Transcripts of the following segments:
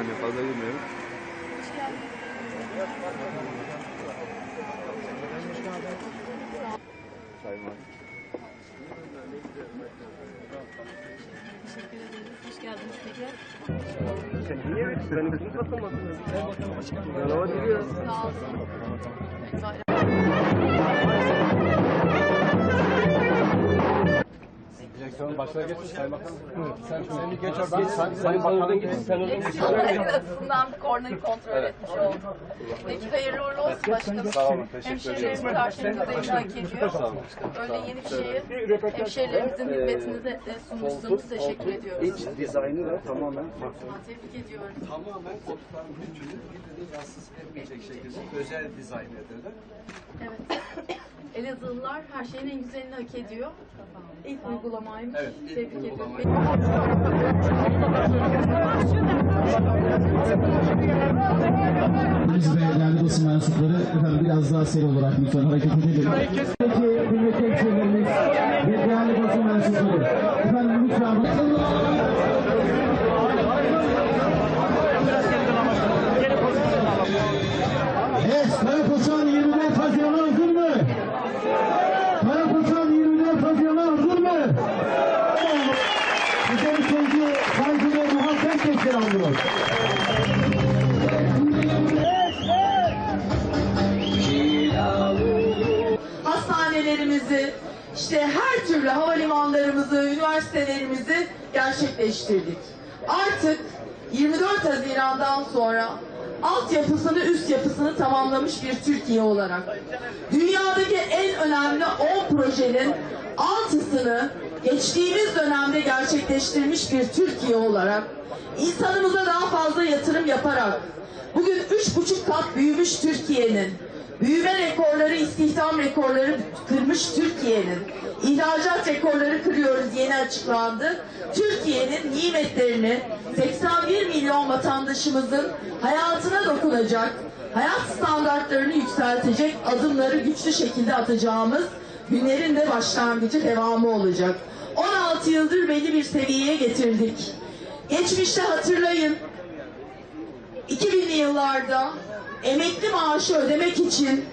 Saniye fazla girmeyelim. Sayın Valim. Teşekkür ederiz. Hoş geldiniz tekrar. Sen niye benimkini katılmadın? Merhaba diliyorum. Sağ olun. Direktörün başına geçsin Sayın Bakan. Sen, sen bir geç oradan. Say, Sayın Bakan'ın gitsin. Sen oradan geç. En azından bir kornayı kontrol etmiş oldum. Peki hayırlı uğurlu olsun başkanım. Sağ olun, teşekkür Hemşehrilerimiz karşınızda hak ediyor. Öyle yeni bir şeyi hemşehrilerimizin hizmetinize de sunmuşsunuz. Teşekkür ediyoruz. İç dizaynı da tamamen Tebrik ediyorum. tamamen koltukların bütünü birbirini rahatsız etmeyecek şekilde özel dizayn edildi. Elazığlılar her şeyin en güzelini hak ediyor. İlk uygulamaymış. Evet, ilk Tebrik uygulama. ediyorum. Biz ve değerli basın mensupları efendim biraz daha seri olarak lütfen hareket edelim. Peki kıymetli hemşehrilerimiz ve değerli basın mensupları efendim lütfen Evet, işte her türlü havalimanlarımızı, üniversitelerimizi gerçekleştirdik. Artık 24 Haziran'dan sonra altyapısını, üst yapısını tamamlamış bir Türkiye olarak dünyadaki en önemli 10 projenin altısını geçtiğimiz dönemde gerçekleştirmiş bir Türkiye olarak insanımıza daha fazla yatırım yaparak bugün üç buçuk kat büyümüş Türkiye'nin büyüme rekorları, istihdam rekorları kırmış Türkiye'nin. ihracat rekorları kırıyoruz yeni açıklandı. Türkiye'nin nimetlerini 81 milyon vatandaşımızın hayatına dokunacak, hayat standartlarını yükseltecek adımları güçlü şekilde atacağımız günlerin de başlangıcı devamı olacak. 16 yıldır belli bir seviyeye getirdik. Geçmişte hatırlayın 2000'li yıllarda emekli maaşı ödemek için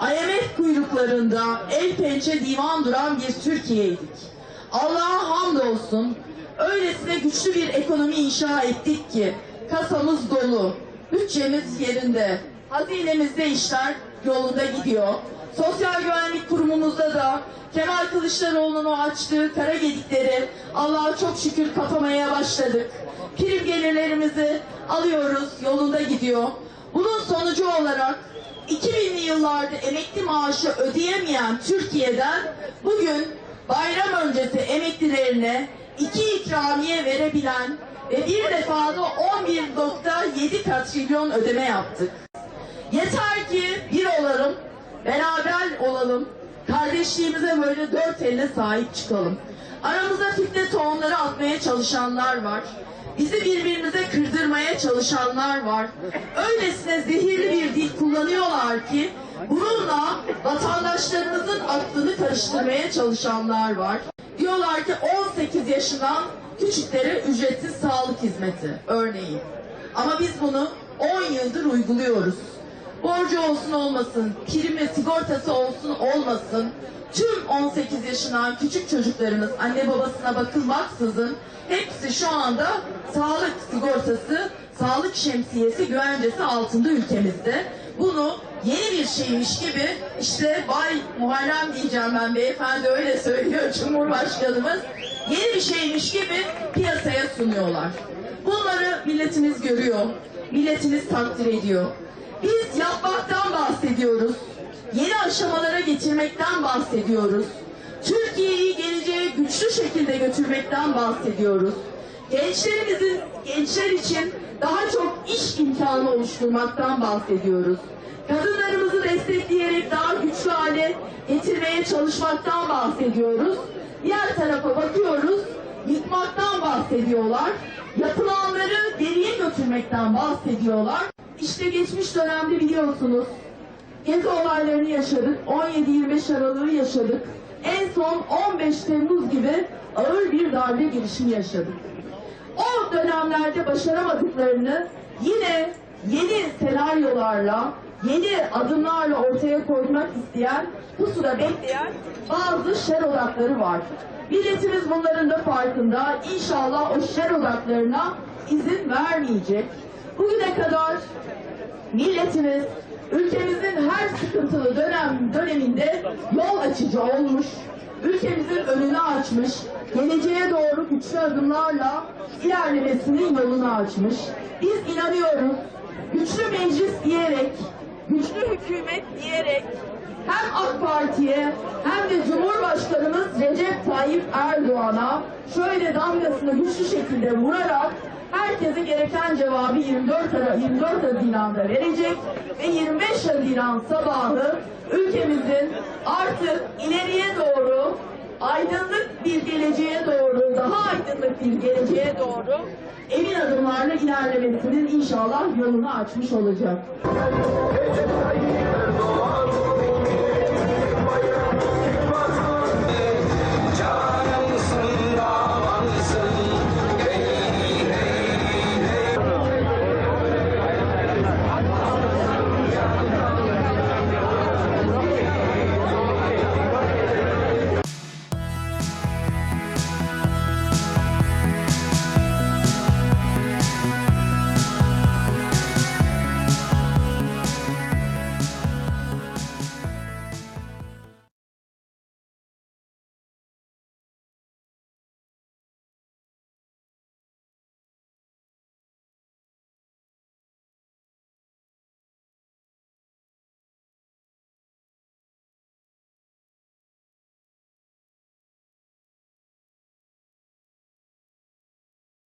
IMF kuyruklarında el pençe divan duran bir Türkiye'ydik. Allah'a hamdolsun öylesine güçlü bir ekonomi inşa ettik ki kasamız dolu, bütçemiz yerinde, hazinemizde işler yolunda gidiyor. Sosyal Güvenlik Kurumumuzda da Kemal Kılıçdaroğlu'nun o açtığı kara gedikleri Allah'a çok şükür kapamaya başladık. Prim gelirlerimizi alıyoruz, yolunda gidiyor. Bunun sonucu olarak 2000'li yıllarda emekli maaşı ödeyemeyen Türkiye'den bugün bayram öncesi emeklilerine iki ikramiye verebilen ve bir defada 11.7 katrilyon ödeme yaptık. Yeter ki bir olalım, beraber olalım, kardeşliğimize böyle dört elle sahip çıkalım. Aramıza fitne tohumları atmaya çalışanlar var. Bizi birbirimize kırdırmaya çalışanlar var. Öylesine zehirli bir dil kullanıyorlar ki bununla vatandaşlarımızın aklını karıştırmaya çalışanlar var. Diyorlar ki 18 yaşından küçüklere ücretsiz sağlık hizmeti örneğin. Ama biz bunu 10 yıldır uyguluyoruz. Borcu olsun olmasın, primi sigortası olsun olmasın. Tüm 18 yaşından küçük çocuklarımız anne babasına bakılmaksızın hepsi şu anda sağlık sigortası, sağlık şemsiyesi, güvencesi altında ülkemizde. Bunu yeni bir şeymiş gibi işte Bay Muharrem diyeceğim ben beyefendi öyle söylüyor Cumhurbaşkanımız. Yeni bir şeymiş gibi piyasaya sunuyorlar. Bunları milletimiz görüyor, milletimiz takdir ediyor. Biz yapmaktan bahsediyoruz. Yeni aşamalara getirmekten bahsediyoruz. Türkiye'yi geleceğe güçlü şekilde götürmekten bahsediyoruz. Gençlerimizin gençler için daha çok iş imkanı oluşturmaktan bahsediyoruz. Kadınlarımızı destekleyerek daha güçlü hale getirmeye çalışmaktan bahsediyoruz. Diğer tarafa bakıyoruz, yıkmaktan bahsediyorlar. Yapılanları geriye götürmekten bahsediyorlar. İşte geçmiş dönemde biliyorsunuz Gezi olaylarını yaşadık. 17-25 Aralık'ı yaşadık. En son 15 Temmuz gibi ağır bir darbe girişimi yaşadık. O dönemlerde başaramadıklarını yine yeni senaryolarla, yeni adımlarla ortaya koymak isteyen, pusuda bekleyen bazı şer odakları var. Milletimiz bunların da farkında. İnşallah o şer odaklarına izin vermeyecek. Bugüne kadar milletimiz ülkemizin her sıkıntılı dönem döneminde yol açıcı olmuş, ülkemizin önünü açmış, geleceğe doğru güçlü adımlarla ilerlemesinin yolunu açmış. Biz inanıyoruz, güçlü meclis diyerek, güçlü hükümet diyerek hem AK Parti'ye hem de Cumhurbaşkanımız Recep Tayyip Erdoğan'a şöyle damgasını güçlü şekilde vurarak herkese gereken cevabı 24, Ara- 24 Haziran'da verecek ve 25 Haziran sabahı ülkemizin artık ileriye doğru aydınlık bir geleceğe doğru, daha aydınlık bir geleceğe doğru emin adımlarla ilerlemesinin inşallah yolunu açmış olacak.